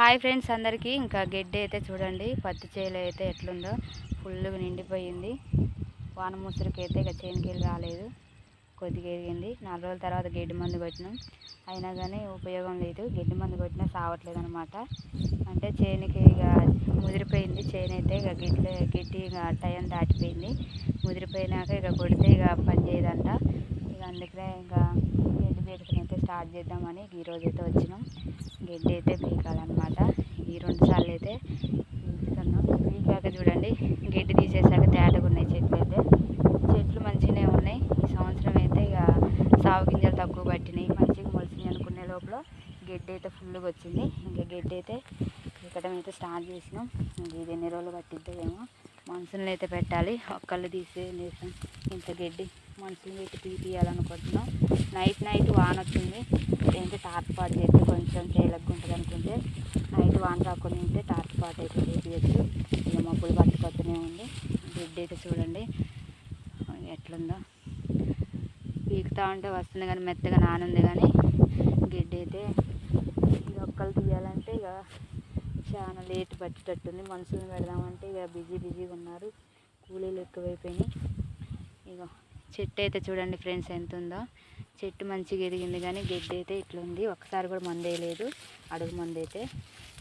Hi friends అందరికీ. ఇంకా గడ్డి అయితే చూడండి పత్తి చేలు అయితే ఎట్లుందో. ఫుల్గా నిండిపోయింది. వాన ముసురుకి అయితే ఇక చేనుకెళ్ళి రాలేదు. కొద్దిగా ఎదిగింది నాలుగు రోజుల తర్వాత గడ్డి మందు కొట్టినాం. అయినా కానీ ఉపయోగం లేదు. గడ్డి మందు కొట్టినా సావట్లేదు అనమాట అంటే చేనుకి ఇక ముదిరిపోయింది. చేను అయితే ఇక గడ్డి గడ్డి ఇక టైం దాటిపోయింది ముదిరిపోయినాక ఇక కొడితే ఇక పని చేయదంట. ఇక అందుకనే ఇంకా గడ్డి పీకటం అయితే స్టార్ట్ చేద్దామని ఈరోజు అయితే వచ్చినాం. గడ్డి అయితే పీకాలన్నమాట ఈ రెండు సార్లు అయితే పీకుతున్నాం పీకాక చూడండి గడ్డి తీసేసాక తేటగా ఉన్నాయి చెట్లు అయితే. చెట్లు మంచిగానే ఉన్నాయి. ఈ సంవత్సరం అయితే ఇక సాగు గింజలు తక్కువ పట్టినాయి. మంచిగా మొలిసినాయి అనుకునే లోపల గడ్డి అయితే ఫుల్గా వచ్చింది. ఇంకా గడ్డి అయితే పీకడం అయితే స్టార్ట్ చేసినాం. ఇంక ఇది ఎన్ని రోజులు పట్టిద్దేమో మనుషులను అయితే పెట్టాలి. ఒక్కళ్ళు తీసేసాం ఇంత గడ్డి మనుషులు పెట్టి తీపియాలనుకుంటున్నాం నైట్ నైట్ వాన వచ్చింది. ఏంటి టార్చ్ చేసి కొంచెం ఉంటుంది అనుకుంటే నైట్ వాన రాకుండా ఉంటే టార్చ్ పాట్ అయితే చేపించచ్చు ఇక మబ్బులు పట్టుకొస్తూనే ఉంది. గడ్డి అయితే చూడండి. ఎట్లుందో. పీకుతూ ఉంటే వస్తుంది కానీ మెత్తగా నానుంది కానీ గడ్డి అయితే ఇక ఒక్కళ్ళు తీయాలంటే ఇక చాలా లేట్ పట్టేటట్టుంది. మనుషులను పెడదామంటే ఇక బిజీ బిజీగా ఉన్నారు. కూలీలు ఎక్కువైపోయినాయి. ఇక చెట్టు అయితే చూడండి ఫ్రెండ్స్ ఎంత ఉందో చెట్టు మంచిగా ఎదిగింది కానీ గడ్డి అయితే ఇట్లా ఉంది ఒకసారి కూడా మందు వేయలేదు అడుగు మందు అయితే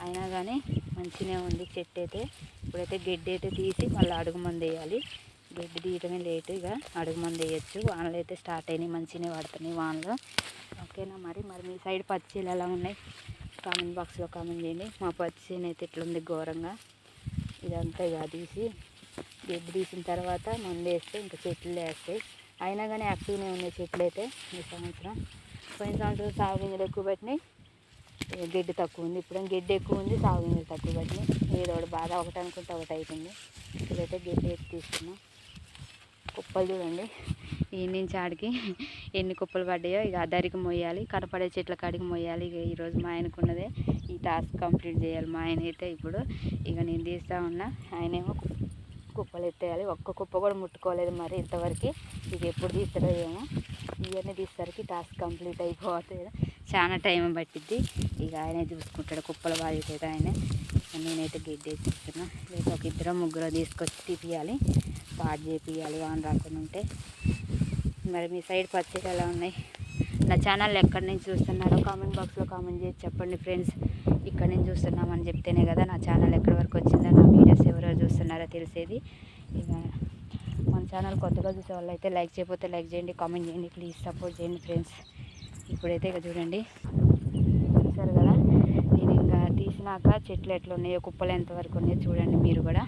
అయినా కానీ మంచిగానే ఉంది చెట్టు అయితే ఇప్పుడైతే గడ్డి అయితే తీసి మళ్ళీ అడుగు మందు వేయాలి గడ్డి తీయటమే లేటు ఇక అడుగు మందు వేయచ్చు వానలు అయితే స్టార్ట్ అయినాయి. మంచిగానే పడుతున్నాయి వానలు. ఓకేనా మరి? మరి మీ సైడ్ పచ్చీలు ఎలా ఉన్నాయి? కామెంట్ బాక్స్లో కామెంట్ చేయండి. మా పచ్చి అయితే ఇట్లుంది ఘోరంగా. ఇదంతా ఇక తీసి గడ్డి తీసిన తర్వాత మందు వేస్తే ఇంకా చెట్లు వేస్తాయి అయినా కానీ యాక్టివ్గానే ఉన్నాయి చెట్లు అయితే ఈ సంవత్సరం. పోయిన సంవత్సరం సాగు గింజలు ఎక్కువ పట్టినాయి. గడ్డి తక్కువ ఉంది. ఇప్పుడు గడ్డి ఎక్కువ ఉంది సాగు గింజలు తక్కువ పట్టినాయి. ఏదో ఒకటి బాధ ఒకటి అనుకుంటే ఒకటి అవుతుంది ఇప్పుడైతే గడ్డి ఎత్తి తీసుకున్నాం. కుప్పలు చూడండి. ఈ నుంచి ఆడికి ఎన్ని కుప్పలు పడ్డాయో ఇక అద్దరికి మొయ్యాలి కనపడే చెట్ల కాడికి మొయ్యాలి. ఇక ఈరోజు మా ఆయనకున్నదే ఈ టాస్క్ కంప్లీట్ చేయాలి మా ఆయన అయితే ఇప్పుడు. ఇక నేను తీస్తూ ఉన్నా. ఆయనేమో కుప్పలు ఎత్తేయాలి. ఒక్క కుప్ప కూడా ముట్టుకోలేదు మరి ఇంతవరకు. ఇది ఎప్పుడు తీస్తారో ఏమో. ఇవన్నీ తీసేసరికి టాస్క్ కంప్లీట్ అయిపోతుంది చాలా టైం పట్టిద్ది. ఇక ఆయనే చూసుకుంటాడు. కుప్పల బాధ్యత ఆయన. నేనైతే గడ్డి తీస్తున్నా లేదా ఒక ఇద్దరు ముగ్గురు తీసుకొచ్చి తీపియాలి పాడు చేపియాలి వాన రాకుండా ఉంటే మరి మీ సైడ్ పచ్చడి ఎలా ఉన్నాయి? నా ఛానల్ ఎక్కడి నుంచి చూస్తున్నారో కామెంట్ బాక్స్లో కామెంట్ చేసి చెప్పండి ఫ్రెండ్స్ ఇక్కడ నుంచి చూస్తున్నామని చెప్తేనే కదా నా ఛానల్ ఎక్కడ వరకు వచ్చిందో నా వీడియోస్ ఎవరెవరు చూస్తున్నారో తెలిసేది. ఇక మన ఛానల్ కొత్తగా చూసే వాళ్ళు అయితే లైక్ చేయకపోతే లైక్ చేయండి కామెంట్ చేయండి ప్లీజ్ సపోర్ట్ చేయండి ఫ్రెండ్స్. ఇప్పుడైతే ఇక చూడండి. చూసారు కదా? నేను ఇంకా తీసినాక చెట్లు ఎట్లా ఉన్నాయో కుప్పలు ఎంతవరకు ఉన్నాయో చూడండి మీరు కూడా.